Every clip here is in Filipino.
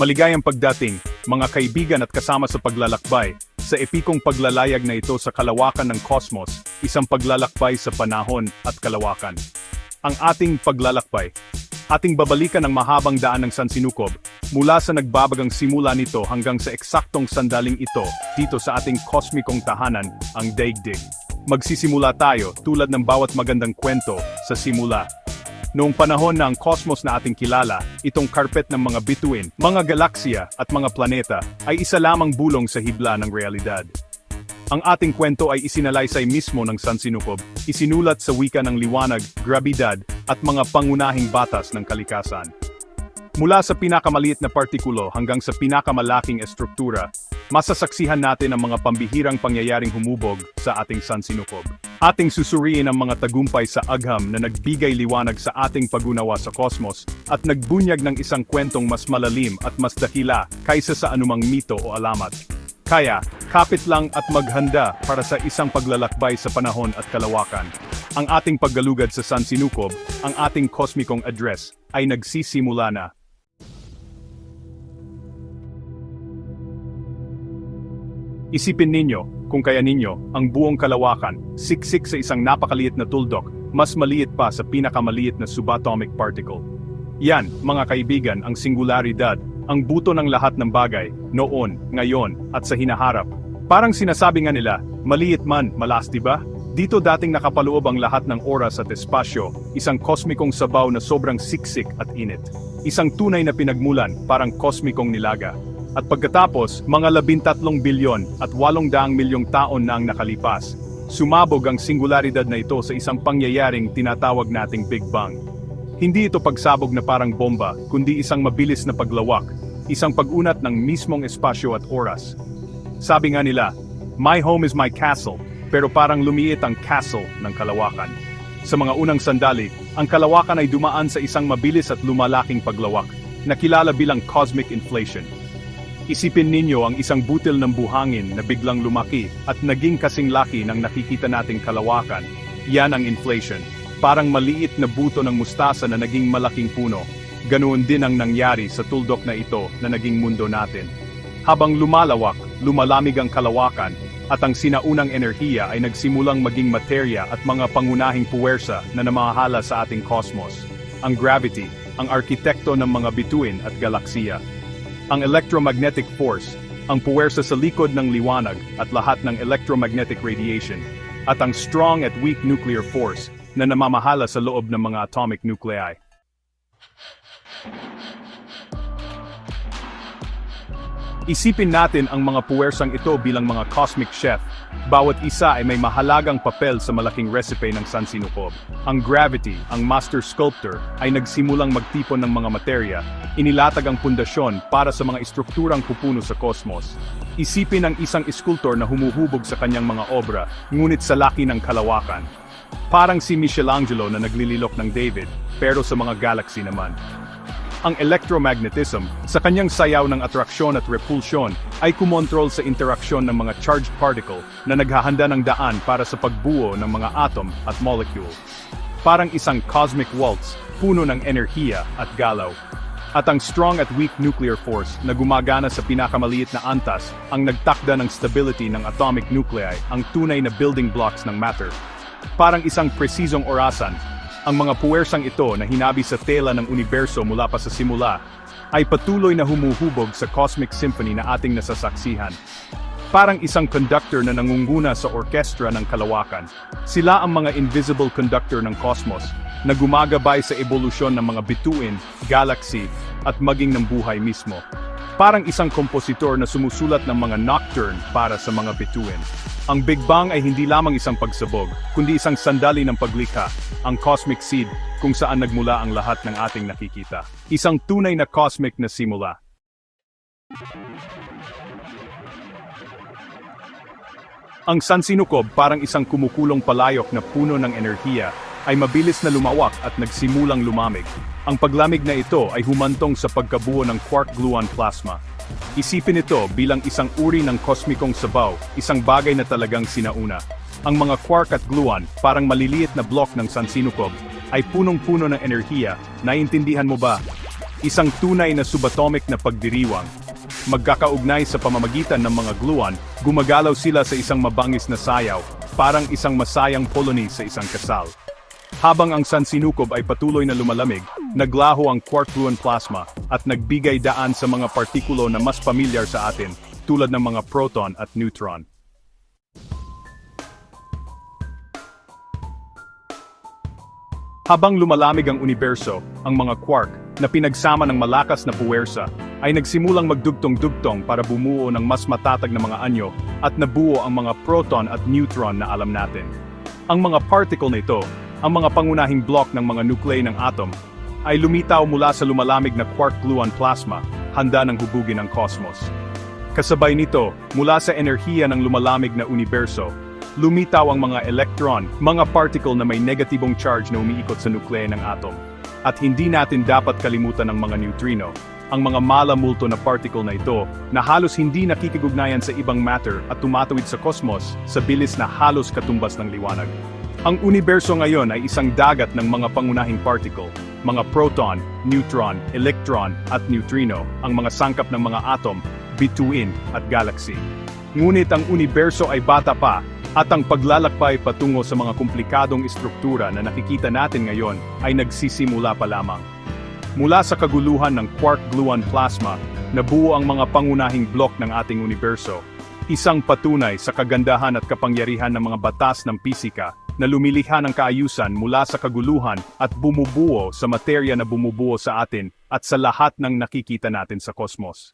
Maligayang pagdating, mga kaibigan at kasama sa paglalakbay, sa epikong paglalayag na ito sa kalawakan ng kosmos, isang paglalakbay sa panahon at kalawakan. Ang ating paglalakbay, ating babalikan ang mahabang daan ng San Sinukob, mula sa nagbabagang simula nito hanggang sa eksaktong sandaling ito, dito sa ating kosmikong tahanan, ang daigdig. Magsisimula tayo, tulad ng bawat magandang kwento, sa simula. Noong panahon na ang cosmos na ating kilala, itong carpet ng mga bituin, mga galaksya at mga planeta ay isa lamang bulong sa hibla ng realidad. Ang ating kwento ay isinalaysay mismo ng San Sinukob, isinulat sa wika ng liwanag, grabidad, at mga pangunahing batas ng kalikasan. Mula sa pinakamaliit na partikulo hanggang sa pinakamalaking estruktura, masasaksihan natin ang mga pambihirang pangyayaring humubog sa ating San Sinukob. Ating susuriin ang mga tagumpay sa agham na nagbigay liwanag sa ating pagunawa sa kosmos at nagbunyag ng isang kwentong mas malalim at mas dakila kaysa sa anumang mito o alamat. Kaya, kapit lang at maghanda para sa isang paglalakbay sa panahon at kalawakan. Ang ating paggalugad sa San Sinukob, ang ating kosmikong address, ay nagsisimula na. Isipin ninyo, kung kaya ninyo, ang buong kalawakan, siksik sa isang napakaliit na tuldok, mas maliit pa sa pinakamaliit na subatomic particle. Yan, mga kaibigan, ang singularidad, ang buto ng lahat ng bagay, noon, ngayon, at sa hinaharap. Parang sinasabi nga nila, maliit man, malas ba? Dito dating nakapaloob ang lahat ng oras at espasyo, isang kosmikong sabaw na sobrang siksik at init. Isang tunay na pinagmulan, parang kosmikong nilaga. At pagkatapos, mga labintatlong bilyon at walong daang milyong taon na ang nakalipas. Sumabog ang singularidad na ito sa isang pangyayaring tinatawag nating Big Bang. Hindi ito pagsabog na parang bomba, kundi isang mabilis na paglawak, isang pag-unat ng mismong espasyo at oras. Sabi nga nila, My home is my castle, pero parang lumiit ang castle ng kalawakan. Sa mga unang sandali, ang kalawakan ay dumaan sa isang mabilis at lumalaking paglawak, na kilala bilang cosmic inflation. Isipin ninyo ang isang butil ng buhangin na biglang lumaki at naging kasing laki ng nakikita nating kalawakan. Yan ang inflation. Parang maliit na buto ng mustasa na naging malaking puno. Ganoon din ang nangyari sa tuldok na ito na naging mundo natin. Habang lumalawak, lumalamig ang kalawakan, at ang sinaunang enerhiya ay nagsimulang maging materya at mga pangunahing puwersa na namahala sa ating cosmos. Ang gravity, ang arkitekto ng mga bituin at galaksiya ang electromagnetic force, ang puwersa sa likod ng liwanag at lahat ng electromagnetic radiation, at ang strong at weak nuclear force na namamahala sa loob ng mga atomic nuclei. Isipin natin ang mga puwersang ito bilang mga cosmic chef. Bawat isa ay may mahalagang papel sa malaking recipe ng San Sinukob. Ang gravity, ang master sculptor, ay nagsimulang magtipon ng mga materya. Inilatag ang pundasyon para sa mga estrukturang pupuno sa kosmos. Isipin ang isang iskultor na humuhubog sa kanyang mga obra, ngunit sa laki ng kalawakan. Parang si Michelangelo na naglililok ng David, pero sa mga galaxy naman. Ang electromagnetism, sa kanyang sayaw ng atraksyon at repulsyon, ay kumontrol sa interaksyon ng mga charged particle na naghahanda ng daan para sa pagbuo ng mga atom at molecule. Parang isang cosmic waltz, puno ng enerhiya at galaw. At ang strong at weak nuclear force na gumagana sa pinakamaliit na antas ang nagtakda ng stability ng atomic nuclei ang tunay na building blocks ng matter. Parang isang presisong orasan, ang mga puwersang ito na hinabi sa tela ng universo mula pa sa simula, ay patuloy na humuhubog sa cosmic symphony na ating nasasaksihan. Parang isang conductor na nangunguna sa orkestra ng kalawakan. Sila ang mga invisible conductor ng cosmos, na gumagabay sa ebolusyon ng mga bituin, galaxy, at maging ng buhay mismo. Parang isang kompositor na sumusulat ng mga nocturne para sa mga bituin. Ang Big Bang ay hindi lamang isang pagsabog, kundi isang sandali ng paglikha, ang cosmic seed, kung saan nagmula ang lahat ng ating nakikita. Isang tunay na cosmic na simula. Ang San Sinukob parang isang kumukulong palayok na puno ng enerhiya ay mabilis na lumawak at nagsimulang lumamig. Ang paglamig na ito ay humantong sa pagkabuo ng quark-gluon plasma. Isipin ito bilang isang uri ng kosmikong sabaw, isang bagay na talagang sinauna. Ang mga quark at gluon, parang maliliit na block ng San Sinukob, ay punong-puno ng enerhiya, naiintindihan mo ba? isang tunay na subatomic na pagdiriwang. Magkakaugnay sa pamamagitan ng mga gluon, gumagalaw sila sa isang mabangis na sayaw, parang isang masayang polony sa isang kasal. Habang ang sansinukob ay patuloy na lumalamig, naglaho ang quark gluon plasma at nagbigay daan sa mga partikulo na mas pamilyar sa atin, tulad ng mga proton at neutron. Habang lumalamig ang universo, ang mga quark, na pinagsama ng malakas na puwersa, ay nagsimulang magdugtong-dugtong para bumuo ng mas matatag na mga anyo at nabuo ang mga proton at neutron na alam natin. Ang mga particle na ito, ang mga pangunahing block ng mga nuclei ng atom, ay lumitaw mula sa lumalamig na quark gluon plasma, handa ng hubugin ang cosmos. Kasabay nito, mula sa enerhiya ng lumalamig na universo, lumitaw ang mga electron, mga particle na may negatibong charge na umiikot sa nuclei ng atom. At hindi natin dapat kalimutan ang mga neutrino, ang mga malamulto na particle na ito, na halos hindi nakikigugnayan sa ibang matter at tumatawid sa cosmos sa bilis na halos katumbas ng liwanag. Ang universo ngayon ay isang dagat ng mga pangunahing particle, mga proton, neutron, electron, at neutrino, ang mga sangkap ng mga atom, bituin, at galaxy. Ngunit ang universo ay bata pa, at ang paglalakbay patungo sa mga komplikadong istruktura na nakikita natin ngayon ay nagsisimula pa lamang. Mula sa kaguluhan ng quark gluon plasma, nabuo ang mga pangunahing blok ng ating universo, isang patunay sa kagandahan at kapangyarihan ng mga batas ng pisika na lumilikha ng kaayusan mula sa kaguluhan at bumubuo sa materya na bumubuo sa atin at sa lahat ng nakikita natin sa kosmos.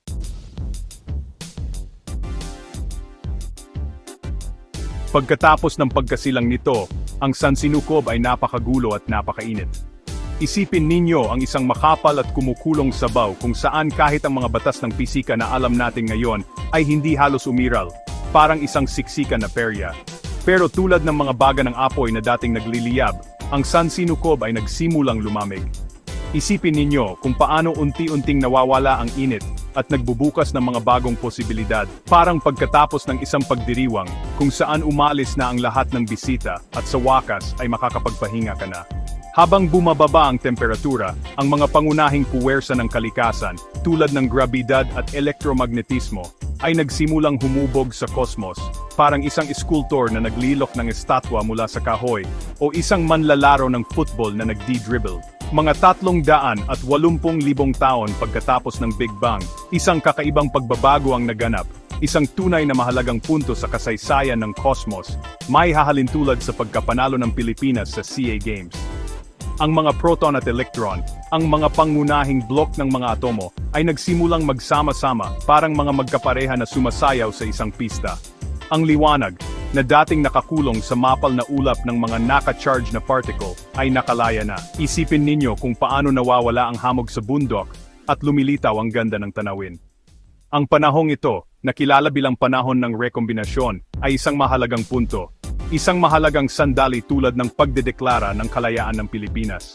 Pagkatapos ng pagkasilang nito, ang sansinukob ay napakagulo at napakainit. Isipin ninyo ang isang makapal at kumukulong sabaw kung saan kahit ang mga batas ng pisika na alam natin ngayon ay hindi halos umiral, parang isang siksikan na perya. Pero tulad ng mga baga ng apoy na dating nagliliyab, ang sansinukob ay nagsimulang lumamig. Isipin ninyo kung paano unti-unting nawawala ang init at nagbubukas ng mga bagong posibilidad, parang pagkatapos ng isang pagdiriwang kung saan umalis na ang lahat ng bisita at sa wakas ay makakapagpahinga ka na. Habang bumababa ang temperatura, ang mga pangunahing puwersa ng kalikasan, tulad ng grabidad at elektromagnetismo, ay nagsimulang humubog sa kosmos, parang isang iskultor na naglilok ng estatwa mula sa kahoy, o isang manlalaro ng football na nagdi-dribble. Mga tatlong daan at walumpung libong taon pagkatapos ng Big Bang, isang kakaibang pagbabago ang naganap, isang tunay na mahalagang punto sa kasaysayan ng kosmos, may hahalintulad sa pagkapanalo ng Pilipinas sa CA Games. Ang mga proton at electron, ang mga pangunahing blok ng mga atomo, ay nagsimulang magsama-sama, parang mga magkapareha na sumasayaw sa isang pista. Ang liwanag, na dating nakakulong sa mapal na ulap ng mga naka-charge na particle, ay nakalaya na. Isipin ninyo kung paano nawawala ang hamog sa bundok, at lumilitaw ang ganda ng tanawin. Ang panahong ito, na kilala bilang panahon ng rekombinasyon, ay isang mahalagang punto. Isang mahalagang sandali tulad ng pagdedeklara ng kalayaan ng Pilipinas.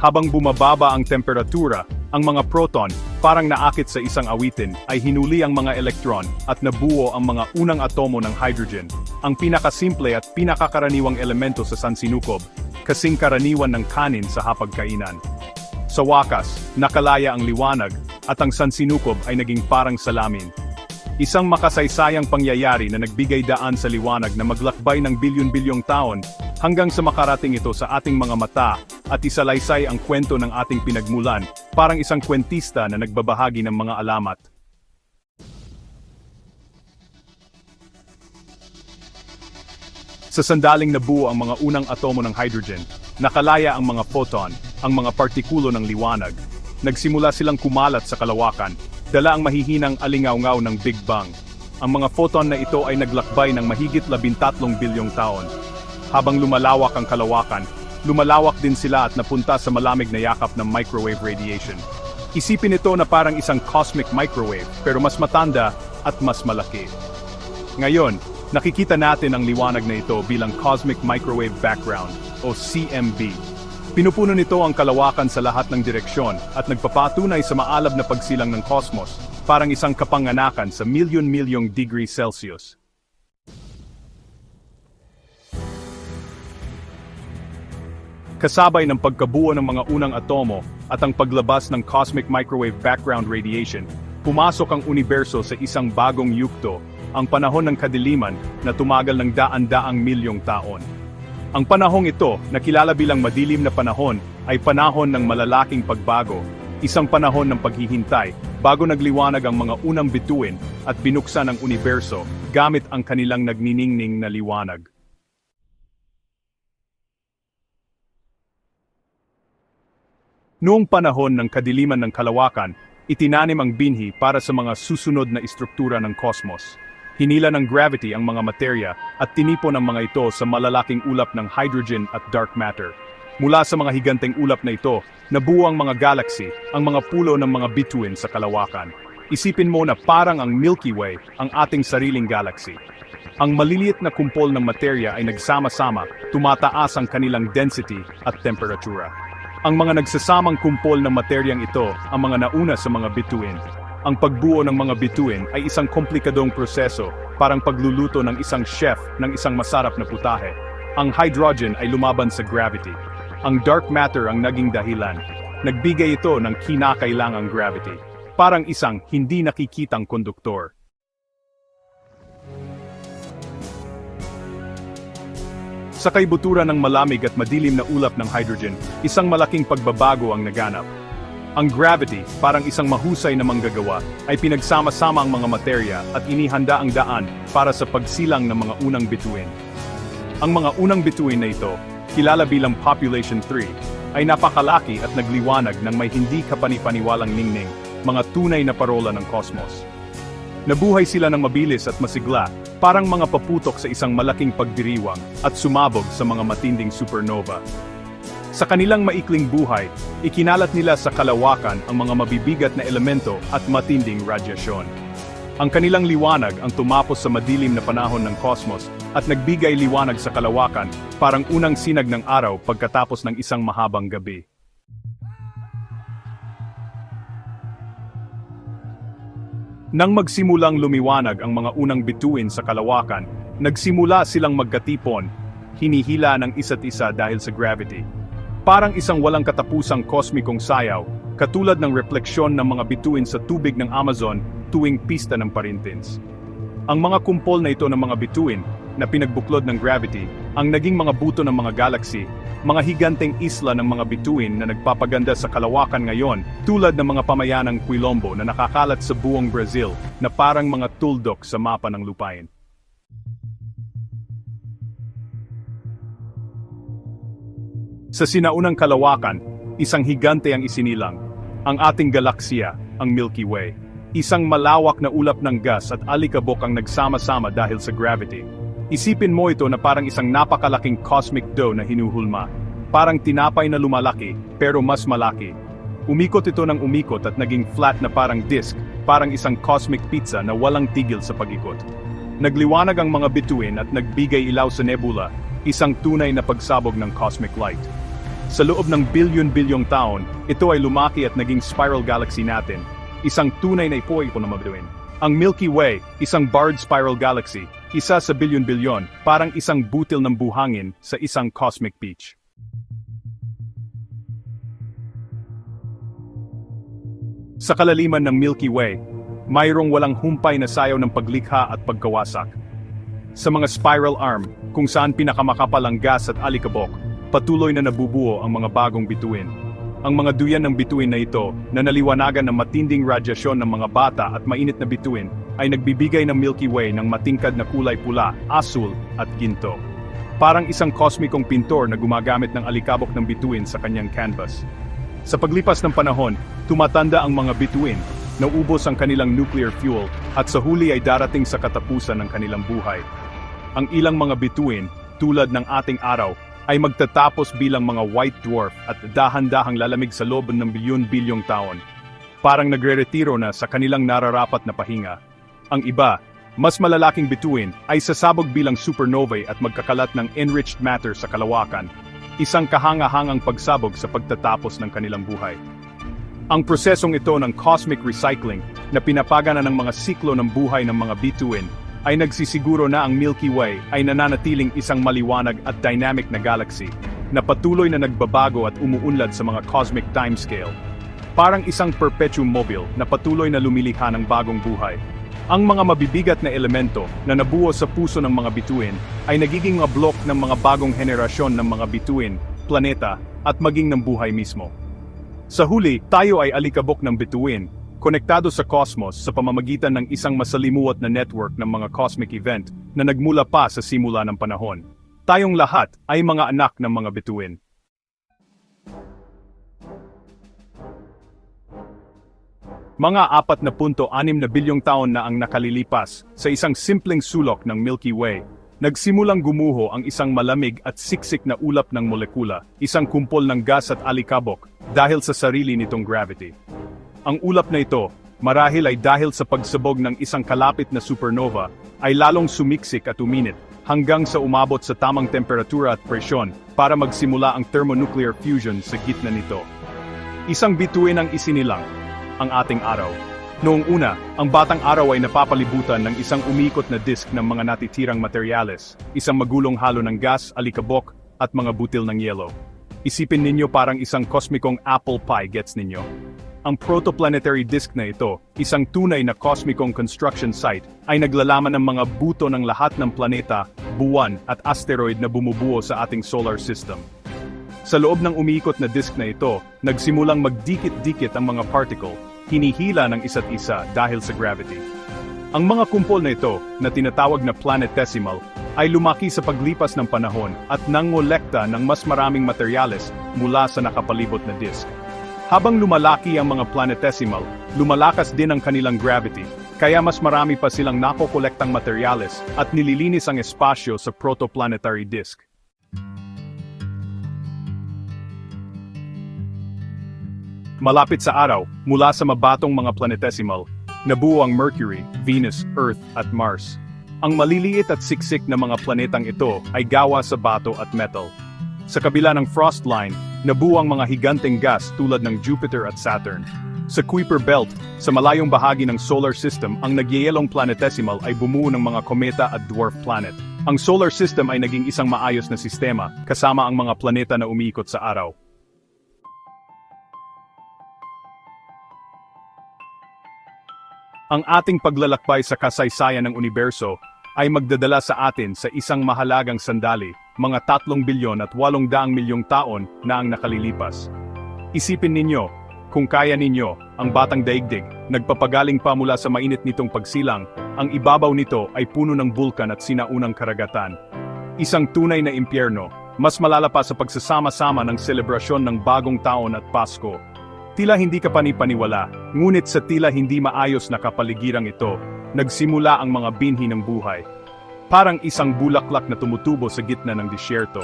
Habang bumababa ang temperatura, ang mga proton, parang naakit sa isang awitin, ay hinuli ang mga elektron at nabuo ang mga unang atomo ng hydrogen, ang pinakasimple at pinakakaraniwang elemento sa sansinukob, kasing karaniwan ng kanin sa hapagkainan. Sa wakas, nakalaya ang liwanag, at ang sansinukob ay naging parang salamin. Isang makasaysayang pangyayari na nagbigay daan sa liwanag na maglakbay ng bilyon-bilyong taon hanggang sa makarating ito sa ating mga mata at isalaysay ang kwento ng ating pinagmulan, parang isang kwentista na nagbabahagi ng mga alamat. Sa sandaling nabuo ang mga unang atomo ng hydrogen, nakalaya ang mga photon, ang mga partikulo ng liwanag. Nagsimula silang kumalat sa kalawakan, dala ang mahihinang alingaw-ngaw ng Big Bang. Ang mga photon na ito ay naglakbay ng mahigit 13 bilyong taon. Habang lumalawak ang kalawakan, lumalawak din sila at napunta sa malamig na yakap ng microwave radiation. Isipin ito na parang isang cosmic microwave pero mas matanda at mas malaki. Ngayon, nakikita natin ang liwanag na ito bilang Cosmic Microwave Background o CMB. Pinupuno nito ang kalawakan sa lahat ng direksyon at nagpapatunay sa maalab na pagsilang ng cosmos, parang isang kapanganakan sa milyon-milyong degree Celsius. kasabay ng pagkabuo ng mga unang atomo at ang paglabas ng cosmic microwave background radiation, pumasok ang universo sa isang bagong yugto, ang panahon ng kadiliman na tumagal ng daan-daang milyong taon. Ang panahong ito, na kilala bilang madilim na panahon, ay panahon ng malalaking pagbago, isang panahon ng paghihintay, bago nagliwanag ang mga unang bituin at binuksan ang universo gamit ang kanilang nagniningning na liwanag. Noong panahon ng kadiliman ng kalawakan, itinanim ang binhi para sa mga susunod na istruktura ng kosmos. Hinila ng gravity ang mga materya at tinipon ang mga ito sa malalaking ulap ng hydrogen at dark matter. Mula sa mga higanteng ulap na ito, nabuo ang mga galaxy, ang mga pulo ng mga bituin sa kalawakan. Isipin mo na parang ang Milky Way ang ating sariling galaxy. Ang maliliit na kumpol ng materya ay nagsama-sama, tumataas ang kanilang density at temperatura. Ang mga nagsasamang kumpol ng materyang ito ang mga nauna sa mga bituin. Ang pagbuo ng mga bituin ay isang komplikadong proseso, parang pagluluto ng isang chef ng isang masarap na putahe. Ang hydrogen ay lumaban sa gravity. Ang dark matter ang naging dahilan. Nagbigay ito ng kinakailangang gravity. Parang isang hindi nakikitang konduktor. Sa kaibuturan ng malamig at madilim na ulap ng hydrogen, isang malaking pagbabago ang naganap. Ang gravity, parang isang mahusay na manggagawa, ay pinagsama-sama ang mga materya at inihanda ang daan para sa pagsilang ng mga unang bituin. Ang mga unang bituin na ito, kilala bilang Population 3, ay napakalaki at nagliwanag ng may hindi kapanipaniwalang ningning, mga tunay na parola ng kosmos. Nabuhay sila ng mabilis at masigla, parang mga paputok sa isang malaking pagdiriwang at sumabog sa mga matinding supernova. Sa kanilang maikling buhay, ikinalat nila sa kalawakan ang mga mabibigat na elemento at matinding radyasyon. Ang kanilang liwanag ang tumapos sa madilim na panahon ng kosmos at nagbigay liwanag sa kalawakan parang unang sinag ng araw pagkatapos ng isang mahabang gabi. Nang magsimulang lumiwanag ang mga unang bituin sa kalawakan, nagsimula silang magkatipon, hinihila ng isa't isa dahil sa gravity. Parang isang walang katapusang kosmikong sayaw, katulad ng refleksyon ng mga bituin sa tubig ng Amazon tuwing pista ng parintins. Ang mga kumpol na ito ng mga bituin, na pinagbuklod ng gravity, ang naging mga buto ng mga galaxy, mga higanteng isla ng mga bituin na nagpapaganda sa kalawakan ngayon, tulad ng mga pamayanang Quilombo na nakakalat sa buong Brazil, na parang mga tuldok sa mapa ng lupain. Sa sinaunang kalawakan, isang higante ang isinilang, ang ating galaksya, ang Milky Way. Isang malawak na ulap ng gas at alikabok ang nagsama-sama dahil sa gravity. Isipin mo ito na parang isang napakalaking cosmic dough na hinuhulma. Parang tinapay na lumalaki, pero mas malaki. Umikot ito ng umikot at naging flat na parang disk, parang isang cosmic pizza na walang tigil sa pag-ikot. Nagliwanag ang mga bituin at nagbigay ilaw sa nebula, isang tunay na pagsabog ng cosmic light. Sa loob ng bilyon-bilyong taon, ito ay lumaki at naging spiral galaxy natin, isang tunay na ipoy po ng mga bituin. Ang Milky Way, isang barred spiral galaxy, isa sa bilyon-bilyon, parang isang butil ng buhangin sa isang cosmic beach. Sa kalaliman ng Milky Way, mayroong walang humpay na sayaw ng paglikha at pagkawasak. Sa mga spiral arm, kung saan pinakamakapal ang gas at alikabok, patuloy na nabubuo ang mga bagong bituin. Ang mga duyan ng bituin na ito, na naliwanagan ng matinding radyasyon ng mga bata at mainit na bituin, ay nagbibigay ng Milky Way ng matingkad na kulay pula, asul, at ginto. Parang isang kosmikong pintor na gumagamit ng alikabok ng bituin sa kanyang canvas. Sa paglipas ng panahon, tumatanda ang mga bituin, naubos ang kanilang nuclear fuel, at sa huli ay darating sa katapusan ng kanilang buhay. Ang ilang mga bituin, tulad ng ating araw, ay magtatapos bilang mga white dwarf at dahan-dahang lalamig sa loob ng bilyon-bilyong taon. Parang nagre-retiro na sa kanilang nararapat na pahinga. Ang iba, mas malalaking bituin, ay sasabog bilang supernovae at magkakalat ng enriched matter sa kalawakan, isang kahanga-hangang pagsabog sa pagtatapos ng kanilang buhay. Ang prosesong ito ng cosmic recycling na pinapagana ng mga siklo ng buhay ng mga bituin ay nagsisiguro na ang Milky Way ay nananatiling isang maliwanag at dynamic na galaxy. na patuloy na nagbabago at umuunlad sa mga cosmic timescale. Parang isang perpetuum mobile na patuloy na lumilikha ng bagong buhay. Ang mga mabibigat na elemento na nabuo sa puso ng mga bituin ay nagiging mga blok ng mga bagong henerasyon ng mga bituin, planeta, at maging ng buhay mismo. Sa huli, tayo ay alikabok ng bituin, konektado sa cosmos sa pamamagitan ng isang masalimuot na network ng mga cosmic event na nagmula pa sa simula ng panahon. Tayong lahat ay mga anak ng mga bituin. Mga 4.6 na bilyong taon na ang nakalilipas sa isang simpleng sulok ng Milky Way. Nagsimulang gumuho ang isang malamig at siksik na ulap ng molekula, isang kumpol ng gas at alikabok, dahil sa sarili nitong gravity. Ang ulap na ito, marahil ay dahil sa pagsabog ng isang kalapit na supernova, ay lalong sumiksik at uminit, hanggang sa umabot sa tamang temperatura at presyon para magsimula ang thermonuclear fusion sa gitna nito. Isang bituin ang isinilang, ang ating araw. Noong una, ang batang araw ay napapalibutan ng isang umikot na disk ng mga natitirang materyales, isang magulong halo ng gas, alikabok, at mga butil ng yelo. Isipin ninyo parang isang kosmikong apple pie gets ninyo. Ang protoplanetary disk na ito, isang tunay na kosmikong construction site, ay naglalaman ng mga buto ng lahat ng planeta, buwan at asteroid na bumubuo sa ating solar system. Sa loob ng umiikot na disk na ito, nagsimulang magdikit-dikit ang mga particle, hinihila ng isa't isa dahil sa gravity. Ang mga kumpol na ito, na tinatawag na planetesimal, ay lumaki sa paglipas ng panahon at nangolekta ng mas maraming materyales mula sa nakapalibot na disk. Habang lumalaki ang mga planetesimal, lumalakas din ang kanilang gravity, kaya mas marami pa silang nakokolektang materyales at nililinis ang espasyo sa protoplanetary disk. Malapit sa araw, mula sa mabatong mga planetesimal, nabuo ang Mercury, Venus, Earth at Mars. Ang maliliit at siksik na mga planetang ito ay gawa sa bato at metal. Sa kabila ng frost line, nabuo ang mga higanteng gas tulad ng Jupiter at Saturn. Sa Kuiper Belt, sa malayong bahagi ng solar system, ang nagyayelong planetesimal ay bumuo ng mga kometa at dwarf planet. Ang solar system ay naging isang maayos na sistema, kasama ang mga planeta na umiikot sa araw. Ang ating paglalakbay sa kasaysayan ng universo ay magdadala sa atin sa isang mahalagang sandali, mga tatlong bilyon at walong daang milyong taon na ang nakalilipas. Isipin ninyo, kung kaya ninyo, ang batang daigdig, nagpapagaling pa mula sa mainit nitong pagsilang, ang ibabaw nito ay puno ng bulkan at sinaunang karagatan. Isang tunay na impyerno, mas malala pa sa pagsasama-sama ng selebrasyon ng bagong taon at Pasko. Tila hindi ka panipaniwala, ngunit sa tila hindi maayos na kapaligirang ito, nagsimula ang mga binhi ng buhay. Parang isang bulaklak na tumutubo sa gitna ng disyerto.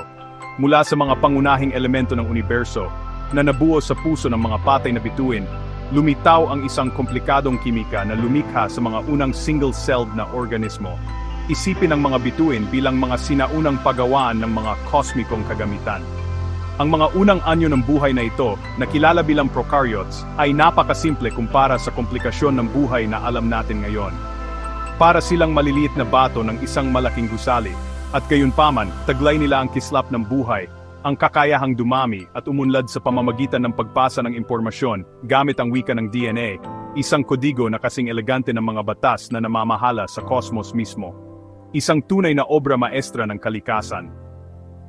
Mula sa mga pangunahing elemento ng universo, na nabuo sa puso ng mga patay na bituin, lumitaw ang isang komplikadong kimika na lumikha sa mga unang single-celled na organismo. Isipin ang mga bituin bilang mga sinaunang pagawaan ng mga kosmikong kagamitan. Ang mga unang anyo ng buhay na ito, na kilala bilang prokaryotes, ay napakasimple kumpara sa komplikasyon ng buhay na alam natin ngayon. Para silang maliliit na bato ng isang malaking gusali, at gayunpaman, taglay nila ang kislap ng buhay, ang kakayahang dumami at umunlad sa pamamagitan ng pagpasa ng impormasyon gamit ang wika ng DNA, isang kodigo na kasing elegante ng mga batas na namamahala sa kosmos mismo. Isang tunay na obra maestra ng kalikasan.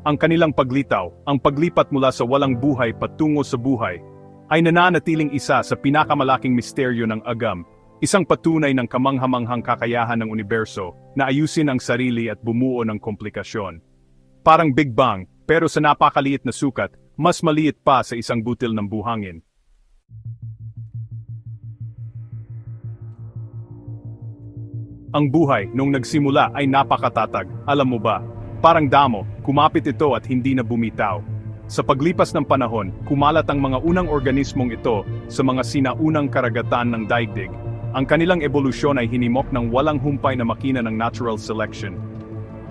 Ang kanilang paglitaw, ang paglipat mula sa walang buhay patungo sa buhay, ay nananatiling isa sa pinakamalaking misteryo ng agam, isang patunay ng kamanghamanghang kakayahan ng universo na ayusin ang sarili at bumuo ng komplikasyon. Parang Big Bang, pero sa napakaliit na sukat, mas maliit pa sa isang butil ng buhangin. Ang buhay nung nagsimula ay napakatatag, alam mo ba? Parang damo, kumapit ito at hindi na bumitaw. Sa paglipas ng panahon, kumalat ang mga unang organismong ito sa mga sinaunang karagatan ng daigdig. Ang kanilang ebolusyon ay hinimok ng walang humpay na makina ng natural selection.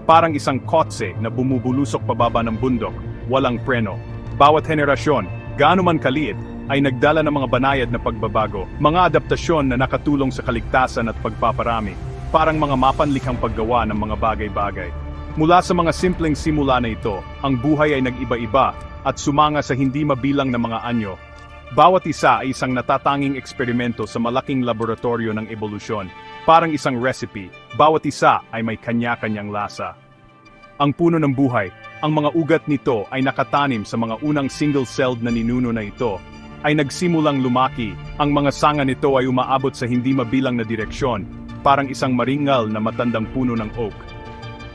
Parang isang kotse na bumubulusok pababa ng bundok, walang preno. Bawat henerasyon, gaano man kaliit, ay nagdala ng mga banayad na pagbabago, mga adaptasyon na nakatulong sa kaligtasan at pagpaparami, parang mga mapanlikhang paggawa ng mga bagay-bagay. Mula sa mga simpleng simula na ito, ang buhay ay nag-iba-iba at sumanga sa hindi mabilang na mga anyo. Bawat isa ay isang natatanging eksperimento sa malaking laboratorio ng ebolusyon. Parang isang recipe, bawat isa ay may kanya-kanyang lasa. Ang puno ng buhay, ang mga ugat nito ay nakatanim sa mga unang single-celled na ninuno na ito, ay nagsimulang lumaki, ang mga sanga nito ay umaabot sa hindi mabilang na direksyon, parang isang maringal na matandang puno ng oak.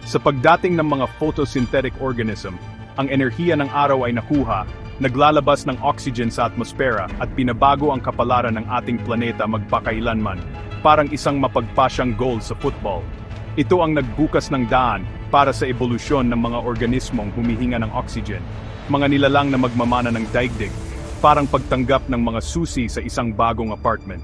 Sa pagdating ng mga photosynthetic organism, ang enerhiya ng araw ay nakuha, naglalabas ng oxygen sa atmosfera at pinabago ang kapalaran ng ating planeta magpakailanman, parang isang mapagpasyang goal sa football. Ito ang nagbukas ng daan para sa ebolusyon ng mga organismong humihinga ng oxygen, mga nilalang na magmamana ng daigdig, parang pagtanggap ng mga susi sa isang bagong apartment.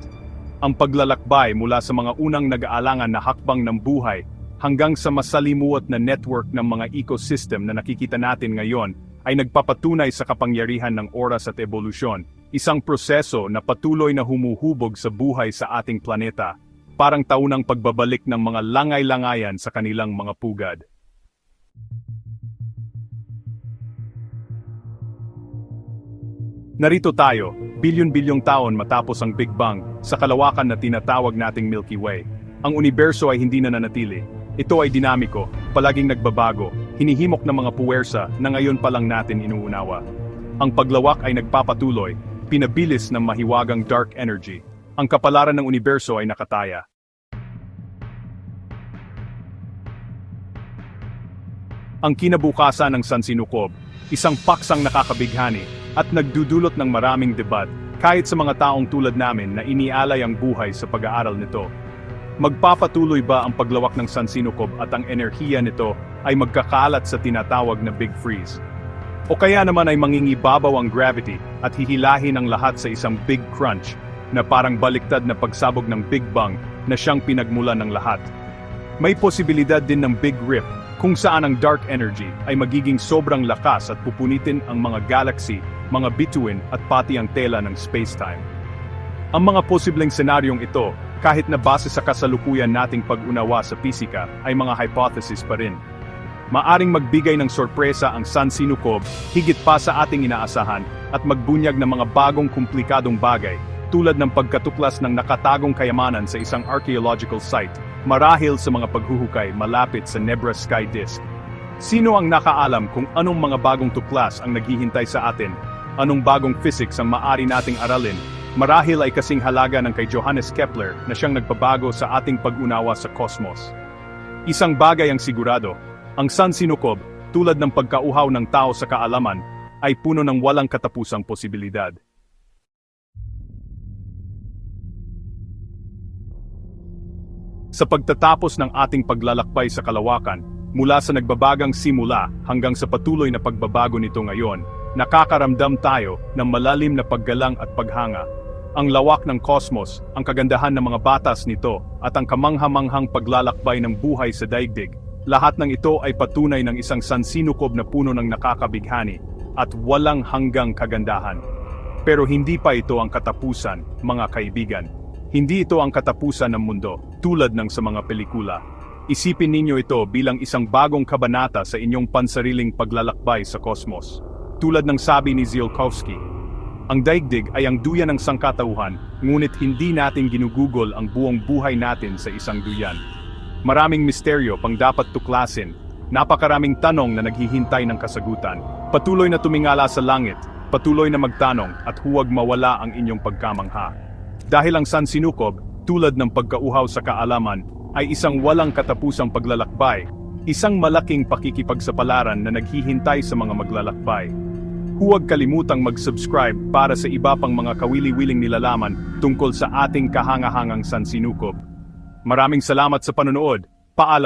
Ang paglalakbay mula sa mga unang nag-aalangan na hakbang ng buhay hanggang sa masalimuot na network ng mga ecosystem na nakikita natin ngayon ay nagpapatunay sa kapangyarihan ng oras at ebolusyon, isang proseso na patuloy na humuhubog sa buhay sa ating planeta, parang taunang pagbabalik ng mga langay-langayan sa kanilang mga pugad. Narito tayo, bilyon-bilyong taon matapos ang Big Bang, sa kalawakan na tinatawag nating Milky Way. Ang universo ay hindi na nanatili. Ito ay dinamiko, palaging nagbabago, hinihimok ng mga puwersa na ngayon pa lang natin inuunawa. Ang paglawak ay nagpapatuloy, pinabilis ng mahiwagang dark energy. Ang kapalaran ng universo ay nakataya. Ang kinabukasan ng Sansinukob, isang paksang nakakabighani at nagdudulot ng maraming debat kahit sa mga taong tulad namin na inialay ang buhay sa pag-aaral nito. Magpapatuloy ba ang paglawak ng Sansinukob at ang enerhiya nito ay magkakalat sa tinatawag na Big Freeze? O kaya naman ay mangingibabaw ang gravity at hihilahin ang lahat sa isang Big Crunch na parang baliktad na pagsabog ng Big Bang na siyang pinagmulan ng lahat? May posibilidad din ng Big Rip kung saan ang dark energy ay magiging sobrang lakas at pupunitin ang mga galaxy, mga bituin at pati ang tela ng space-time. Ang mga posibleng senaryong ito, kahit na base sa kasalukuyan nating pag-unawa sa pisika, ay mga hypothesis pa rin. Maaring magbigay ng sorpresa ang San Sinukob higit pa sa ating inaasahan at magbunyag ng mga bagong komplikadong bagay tulad ng pagkatuklas ng nakatagong kayamanan sa isang archaeological site marahil sa mga paghuhukay malapit sa Nebra Sky Disk. Sino ang nakaalam kung anong mga bagong tuklas ang naghihintay sa atin? Anong bagong physics ang maari nating aralin? Marahil ay kasing halaga ng kay Johannes Kepler na siyang nagpabago sa ating pag-unawa sa kosmos. Isang bagay ang sigurado, ang San Sinukob, tulad ng pagkauhaw ng tao sa kaalaman, ay puno ng walang katapusang posibilidad. Sa pagtatapos ng ating paglalakbay sa kalawakan, mula sa nagbabagang simula hanggang sa patuloy na pagbabago nito ngayon, nakakaramdam tayo ng malalim na paggalang at paghanga. Ang lawak ng kosmos, ang kagandahan ng mga batas nito, at ang kamanghamanghang paglalakbay ng buhay sa daigdig, lahat ng ito ay patunay ng isang sansinukob na puno ng nakakabighani at walang hanggang kagandahan. Pero hindi pa ito ang katapusan, mga kaibigan. Hindi ito ang katapusan ng mundo, tulad ng sa mga pelikula. Isipin ninyo ito bilang isang bagong kabanata sa inyong pansariling paglalakbay sa kosmos. Tulad ng sabi ni Ziolkowski, ang daigdig ay ang duyan ng sangkatauhan, ngunit hindi natin ginugugol ang buong buhay natin sa isang duyan. Maraming misteryo pang dapat tuklasin, napakaraming tanong na naghihintay ng kasagutan. Patuloy na tumingala sa langit, patuloy na magtanong at huwag mawala ang inyong pagkamangha. Dahil ang San Sinukob, tulad ng pagkauhaw sa kaalaman, ay isang walang katapusang paglalakbay, isang malaking pakikipagsapalaran na naghihintay sa mga maglalakbay. Huwag kalimutang mag-subscribe para sa iba pang mga kawili-wiling nilalaman tungkol sa ating kahangahangang San Sinukob. Maraming salamat sa panonood. Paalam.